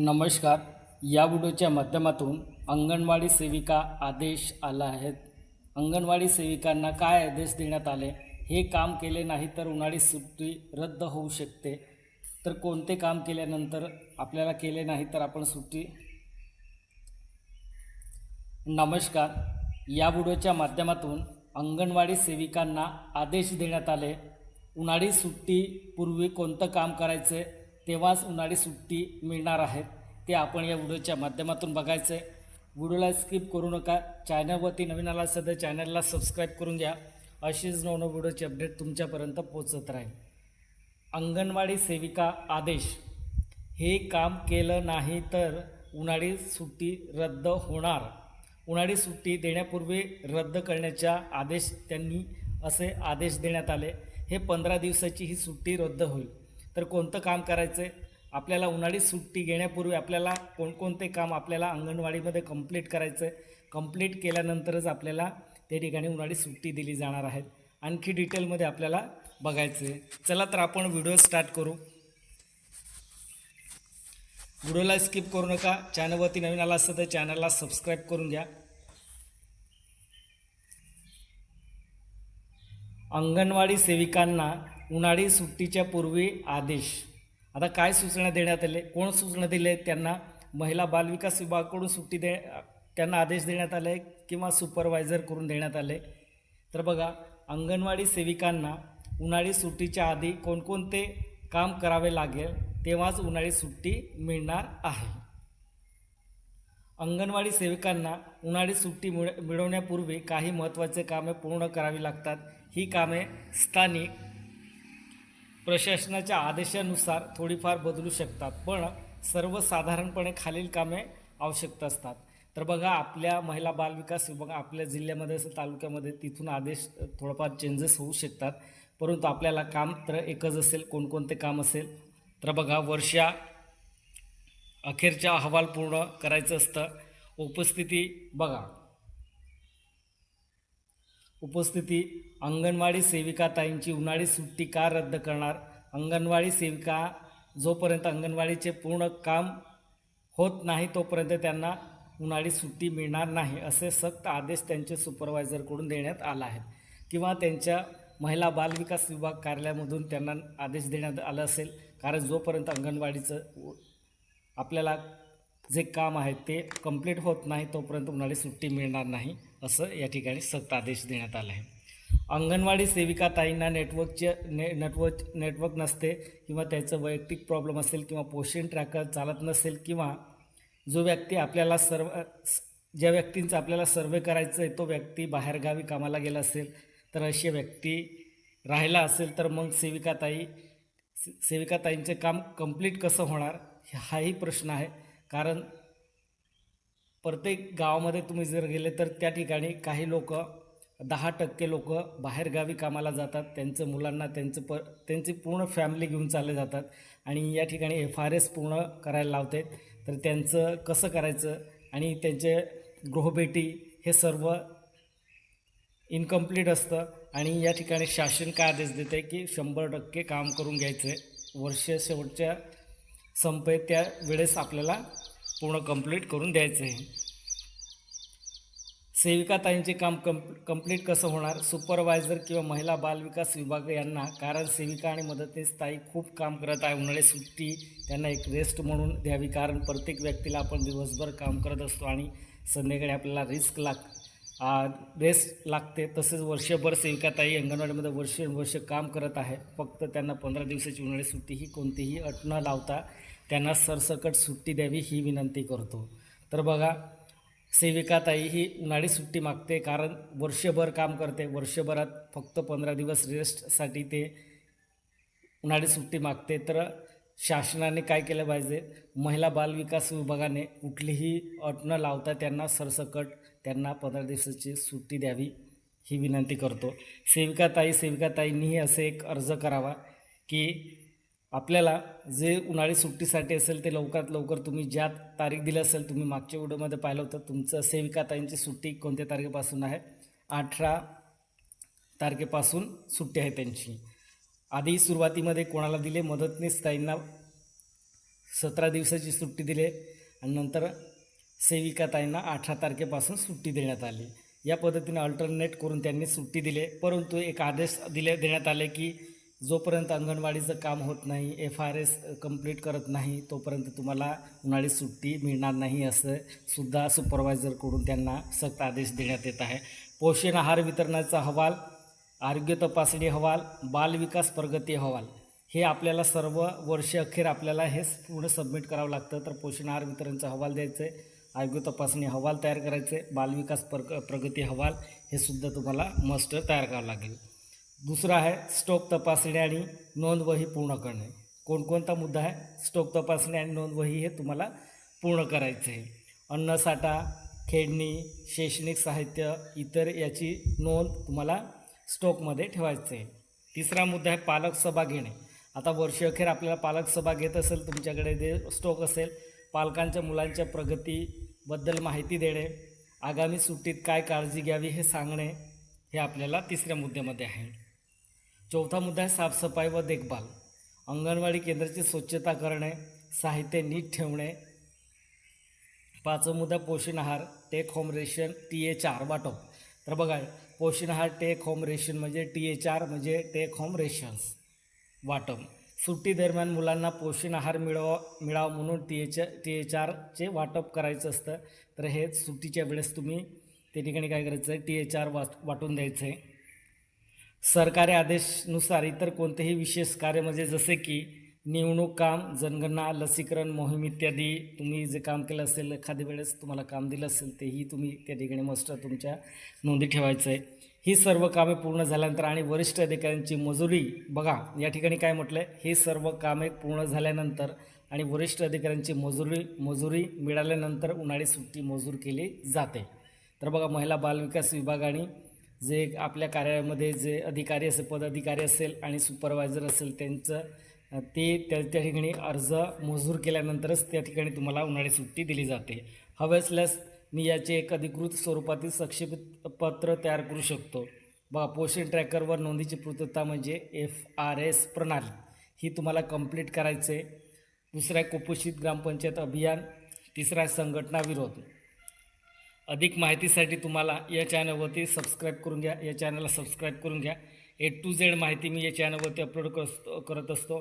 नमस्कार. या व्हिडिओच्या माध्यमातून अंगणवाडी सेविका आदेश आला आहेत. अंगणवाडी सेविकांना काय आदेश देण्यात आले? हे काम केले नाही तर उन्हाळी सुट्टी रद्द होऊ शकते. तर कोणते काम केल्यानंतर आपल्याला केले नाही तर आपण सुट्टी? नमस्कार. या व्हिडिओच्या माध्यमातून अंगणवाडी सेविकांना आदेश देण्यात आले. उन्हाळी सुट्टीपूर्वी कोणतं काम करायचं? तेव्हाच उन्हाळी सुट्टी मिळणार आहेत. ते आपण या व्हिडिओच्या माध्यमातून बघायचं. आहे व्हिडिओला स्किप करू नका. चॅनलवरती नवीन आला असेल तर चॅनलला सबस्क्राईब करून घ्या. अशीच नवनव व्हिडिओची अपडेट तुमच्यापर्यंत पोचत राहील. अंगणवाडी सेविका आदेश हे काम केलं नाही तर उन्हाळी सुट्टी रद्द होणार. उन्हाळी सुट्टी देण्यापूर्वी रद्द करण्याचा आदेश त्यांनी असे आदेश देण्यात आले. हे पंधरा दिवसाची ही सुट्टी रद्द होईल. तर कोणतं काम करायचं आहे आपल्याला उन्हाळी सुट्टी घेण्यापूर्वी आपल्याला कोणकोणते काम आपल्याला अंगणवाडीमध्ये कंप्लीट करायचं आहे कंप्लीट केल्यानंतरच आपल्याला त्या ठिकाणी उन्हाळी सुट्टी दिली जाणार आहे. आणखी डिटेलमध्ये आपल्याला बघायचं आहे चला तर आपण व्हिडिओ स्टार्ट करू. व्हिडिओला स्किप करू नका. चॅनलवरती नवीन आला असतं तर चॅनलला सबस्क्राईब करून घ्या. अंगणवाडी सेविकांना उन्हाळी सुट्टीच्या पूर्वी आदेश. आता काय सूचना देण्यात आले? कोण सूचना दिले? त्यांना महिला बालविकास विभागाकडून सुट्टी दे त्यांना आदेश देण्यात आले किंवा सुपरवायझर करून देण्यात आले? तर बघा अंगणवाडी सेविकांना उन्हाळी सुट्टीच्या आधी कोणकोणते काम करावे लागेल तेव्हाच उन्हाळी सुट्टी मिळणार आहे. अंगणवाडी सेविकांना उन्हाळी सुट्टी मिळ मिळवण्यापूर्वी काही महत्त्वाचे कामे पूर्ण करावी लागतात. ही कामे स्थानिक प्रशासनाच्या आदेशानुसार थोडीफार बदलू शकतात पण सर्वसाधारणपणे खालील कामे आवश्यक असतात. तर बघा आपल्या महिला बालविकास विभाग आपल्या जिल्ह्यामध्ये असेल तालुक्यामध्ये तिथून आदेश थोडंफार चेंजेस होऊ शकतात. परंतु आपल्याला काम तर एकच असेल कोणकोणते काम असेल तर बघा वर्षा अखेरचा अहवाल पूर्ण करायचं असतं. उपस्थिती बघा. उपस्थिती अंगणवाडी सेविका ताईंची उन्हाळी सुट्टी का रद्द करणार? अंगणवाडी सेविका जोपर्यंत अंगणवाडीचे पूर्ण काम होत नाही तोपर्यंत त्यांना उन्हाळी सुट्टी मिळणार नाही असे सक्त आदेश त्यांचे सुपरवायझरकडून देण्यात आला आहे किंवा त्यांच्या महिला बालविकास विभाग कार्यालयामधून त्यांना आदेश देण्यात आला असेल. कारण जोपर्यंत अंगणवाडीचं आपल्याला जे काम आहे ते कंप्लीट होत नाही तोपर्यंत उन्हाळी सुट्टी मिळणार नाही. असं या ठिकाणी सक्त आदेश देण्यात आला आहे. अंगणवाडी सेविका ताईंना नेटवर्कचे ने नेटवर्क नेटवर्क नसते किंवा त्याचं वैयक्तिक प्रॉब्लेम असेल किंवा पोषण ट्रॅकर चालत नसेल किंवा जो व्यक्ती आपल्याला सर्व ज्या व्यक्तींचा आपल्याला सर्वे करायचं आहे तो व्यक्ती बाहेरगावी कामाला गेला असेल तर अशी व्यक्ती राहिला असेल तर मग सेविकाताई सेविकाताईंचे काम कंप्लीट कसं होणार हाही प्रश्न आहे. कारण प्रत्येक गावामध्ये तुम्ही जर गेले तर त्या ठिकाणी काही लोक दहा टक्के लोक बाहेरगावी कामाला जातात. त्यांचं मुलांना त्यांचं प त्यांची पूर्ण फॅमिली घेऊन चालले जातात आणि या ठिकाणी एफ आर एस पूर्ण करायला लावते. तर त्यांचं कसं करायचं आणि त्यांचे गृहभेटी हे सर्व इनकम्प्लीट असतं आणि या ठिकाणी शासन काय आदेश देते की शंभर टक्के काम करून घ्यायचं आहे वर्ष शेवटच्या संपे त्या वेळेस आपल्याला पूर्ण कंप्लीट करून द्यायचं आहे. सेविकाताईंचे काम कंप कंप्लीट कसं होणार? सुपरवायझर किंवा महिला बालविकास विभाग यांना कारण सेविका आणि मदतनीस ताई खूप काम करत आहे. उन्हाळी सुट्टी त्यांना एक रेस्ट म्हणून द्यावी कारण प्रत्येक व्यक्तीला आपण दिवसभर काम करत असतो आणि संध्याकाळी आपल्याला रिस्क लाग रेस्ट लागते. तसेच वर्षभर सेविकाताई अंगणवाडीमध्ये वर्ष वर्ष काम करत आहे. फक्त त्यांना पंधरा दिवसाची उन्हाळी सुट्टी ही कोणतीही अट न लावता त्यांना सरसकट सुट्टी द्यावी ही विनंती करतो. तर बघा सेविकाताई ही उन्हाळी सुट्टी मागते कारण वर्षभर काम करते. वर्षभरात फक्त पंधरा दिवस रेस्टसाठी ते उन्हाळी सुट्टी मागते. तर शासनाने काय केलं पाहिजे? महिला बालविकास विभागाने कुठलीही अट न लावता त्यांना सरसकट त्यांना पंधरा दिवसाची सुट्टी द्यावी ही विनंती करतो. सेविकाताई सेविकाताईंनीही असे एक अर्ज करावा की आपल्याला जे उन्हाळी सुट्टीसाठी असेल ते लवकरात लवकर तुम्ही ज्या तारीख दिली असेल तुम्ही मागच्या व्हिडिओमध्ये पाहिलं होतं. तुमचं सेविकाताईंची सुट्टी कोणत्या तारखेपासून आहे? अठरा तारखेपासून सुट्टी आहे त्यांची. आधी सुरुवातीमध्ये कोणाला दिले? मदतनीस ताईंना सतरा दिवसाची सुट्टी दिली आणि नंतर सेविका ताईंना अठरा तारखेपासून सुट्टी देण्यात आली. या पद्धतीने अल्टरनेट करून त्यांनी सुट्टी दिली. परंतु एक आदेश दिले देण्यात आले की जोपर्यंत अंगणवाडीचं काम होत नाही एफ आर एस कंप्लीट करत नाही तोपर्यंत तुम्हाला उन्हाळी सुट्टी मिळणार नाही असं सुद्धा सुपरवायझरकडून त्यांना सक्त आदेश देण्यात येत आहे. पोषण आहार वितरणाचा अहवाल आरोग्य तपासणी अहवाल बालविकास प्रगती अहवाल हे आपल्याला सर्व वर्ष अखेर आपल्याला हे पूर्ण सबमिट करावं लागतं. तर पोषण आहार वितरणचा अहवाल द्यायचं आहे आरोग्य तपासणी अहवाल तयार करायचे बालविकास प्रग प्रगती अहवाल हे सुद्धा तुम्हाला मस्ट तयार करावं लागेल. दुसरं आहे स्टॉक तपासणी आणि नोंदवही पूर्ण करणे. कोणकोणता मुद्दा आहे? स्टॉक तपासणी आणि नोंदवही हे तुम्हाला पूर्ण करायचं आहे. अन्नसाठा खेळणी शैक्षणिक साहित्य इतर याची नोंद तुम्हाला स्टॉकमध्ये ठेवायचं आहे. तिसरा मुद्दा आहे पालक सभा घेणे. आता वर्षअखेर आपल्याला पालक सभा घेत असेल तुमच्याकडे जे स्टॉक असेल पालकांच्या मुलांच्या प्रगतीबद्दल माहिती देणे आगामी सुट्टीत काय काळजी घ्यावी हे सांगणे हे आपल्याला तिसऱ्या मुद्द्यामध्ये आहे. चौथा मुद्दा आहे साफसफाई व देखभाल. अंगणवाडी केंद्राची स्वच्छता करणे साहित्य नीट ठेवणे. पाचवा मुद्दा पोषण आहार take home ration T H R वाटप. तर बघा पोषण आहार टेक होम रेशन म्हणजे टी एच आर म्हणजे टेक होम रेशन्स वाटप. सुट्टी दरम्यान मुलांना पोषण आहार मिळवा मिळावा म्हणून टी एच टी एच आरचे वाटप करायचं असतं. तर हे सुट्टीच्या वेळेस तुम्ही त्या ठिकाणी काय करायचं आहे टी एच आर वाट वाटून द्यायचं आहे सरकारी आदेशनुसार इतर कोणतेही विशेष कार्य म्हणजे जसे की निवडणूक काम जनगणना लसीकरण मोहीम इत्यादी तुम्ही जे काम केलं असेल एखाद्या वेळेस तुम्हाला काम दिलं असेल तेही तुम्ही त्या ठिकाणी मस्त तुमच्या नोंदी ठेवायचं आहे. ही सर्व कामे पूर्ण झाल्यानंतर आणि वरिष्ठ अधिकाऱ्यांची मजुरी बघा या ठिकाणी काय म्हटलं आहे ही सर्व कामे पूर्ण झाल्यानंतर आणि वरिष्ठ अधिकाऱ्यांची मजुरी मजुरी मिळाल्यानंतर उन्हाळी सुट्टी मजूर केली जाते. तर बघा महिला बालविकास विभागाने जे आपल्या कार्यालयामध्ये जे अधिकारी असेल पदाधिकारी असेल आणि सुपरवायझर असेल त्यांचं ते त्या त्या ठिकाणी अर्ज मंजूर केल्यानंतरच त्या ठिकाणी तुम्हाला उन्हाळी सुट्टी दिली जाते. हवे असल्यास मी याचे एक अधिकृत स्वरूपातील सक्षेप पत्र तयार करू शकतो. बघा पोषण ट्रॅकरवर नोंदीची पूर्तता म्हणजे एफ आर एस प्रणाली. ही तुम्हाला कंप्लीट करायचं आहे दुसरा आहे कुपोषित ग्रामपंचायत अभियान. तिसरा आहे संघटना विरोध. अधिक माहितीसाठी तुम्हाला या चॅनलवरती सबस्क्राईब करून घ्या. या चॅनलला सबस्क्राईब करून घ्या. ए टू झेड माहिती मी या चॅनलवरती अपलोड करत करत असतो.